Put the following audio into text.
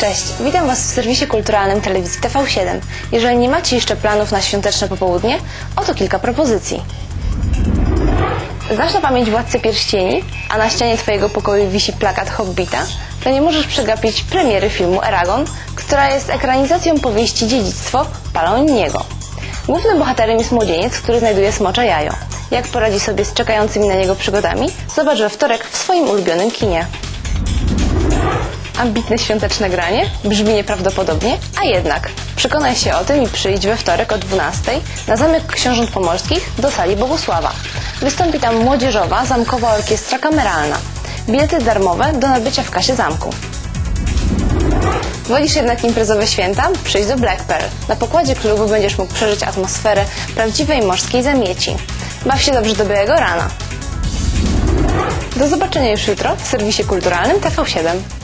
Cześć, witam Was w serwisie kulturalnym telewizji TV7. Jeżeli nie macie jeszcze planów na świąteczne popołudnie, oto kilka propozycji. Znasz na pamięć Władcę Pierścieni, a na ścianie Twojego pokoju wisi plakat Hobbita, to nie możesz przegapić premiery filmu Eragon, która jest ekranizacją powieści Dziedzictwo Paloniego. Głównym bohaterem jest młodzieniec, który znajduje smocze jajo. Jak poradzi sobie z czekającymi na niego przygodami, zobacz we wtorek w swoim ulubionym kinie. Ambitne świąteczne granie? Brzmi nieprawdopodobnie, a jednak. Przekonaj się o tym i przyjdź we wtorek o 12 na Zamek Książąt Pomorskich do sali Bogusława. Wystąpi tam młodzieżowa zamkowa orkiestra kameralna. Bilety darmowe do nabycia w kasie zamku. Wolisz jednak imprezowe święta? Przyjdź do Black Pearl. Na pokładzie klubu będziesz mógł przeżyć atmosferę prawdziwej morskiej zamieci. Baw się dobrze do białego rana. Do zobaczenia już jutro w serwisie kulturalnym TV7.